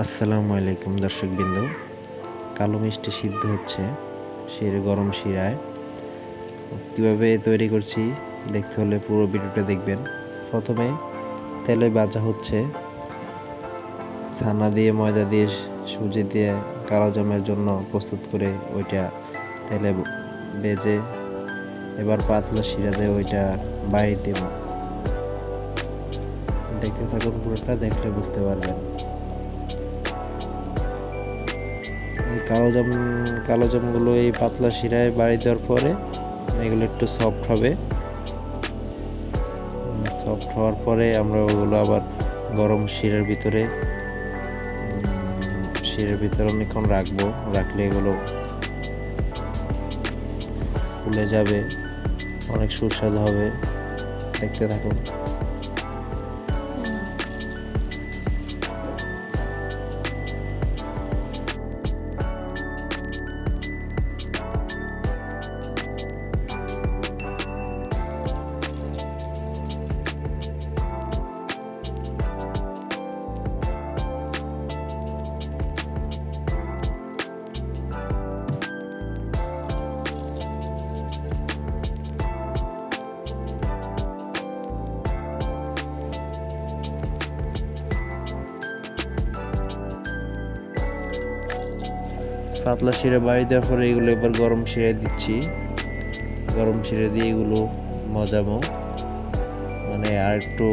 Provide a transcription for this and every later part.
আসসালামু আলাইকুম দর্শক দর্শকবৃন্দ। কালো মিষ্টি সিদ্ধ হচ্ছে শির গরম শিরায়। কীভাবে তৈরি করছি দেখতে হলে পুরো ভিডিওটা দেখবেন। প্রথমে তেলে ভাজা হচ্ছে ছানা দিয়ে, ময়দা দিয়ে, সুজি দিয়ে কালো জামের জন্য প্রস্তুত করে ওইটা তেলে বেজে এবার পাতলা শিরা দিয়ে ওইটা দেব। দেখতে থাকুন পুরোটা, দেখলে বুঝতে পারবেন। কালো জাম, কালো জামগুলো এই পাতলা শিরায় বাড়ি দেওয়ার পরে এগুলো একটু সফট হবে। সফট হওয়ার পরে আমরা ওগুলো আবার গরম শিরার ভিতরে শিরার ভিতরে অনেকক্ষণ রাখব। রাখলে এগুলো ফুলে যাবে, অনেক সুস্বাদু হবে। দেখতে থাকুন। পাতলা শিরা বাড়ি দেওয়ার পরে এগুলো এবার গরম শিরা দিচ্ছি। গরম শিরা দিয়ে এগুলো মজামো মানে আর একটু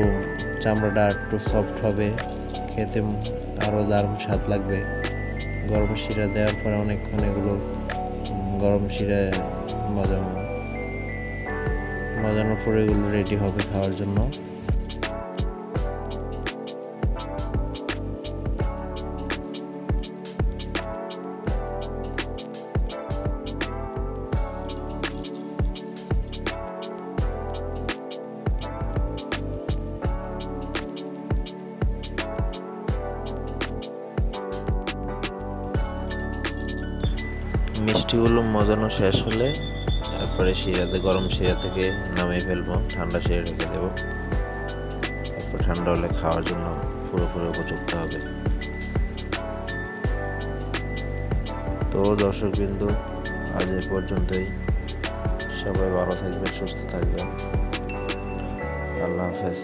চামড়াটা আর একটু সফট হবে। খেতে আরও দারুণ স্বাদ লাগবে। গরম শিরা দেওয়ার পরে অনেকক্ষণ এগুলো গরম শিরা মজামো মজানোর পরে এগুলো রেডি হবে খাওয়ার জন্য। মিষ্টিগুলো মজানো শেষ হলে তারপরে শিরাতে, গরম শিরা থেকে নামিয়ে ফেলব, ঠান্ডা শিরা রেখে দেবো। তারপর ঠান্ডা হলে খাওয়ার জন্য পুরোপুরি উপযুক্ত হবে। তো দর্শক বিন্দু আজ এই পর্যন্তই। সবাই ভালো থাকবেন, সুস্থ থাকবেন। আল্লাহ হাফেজ।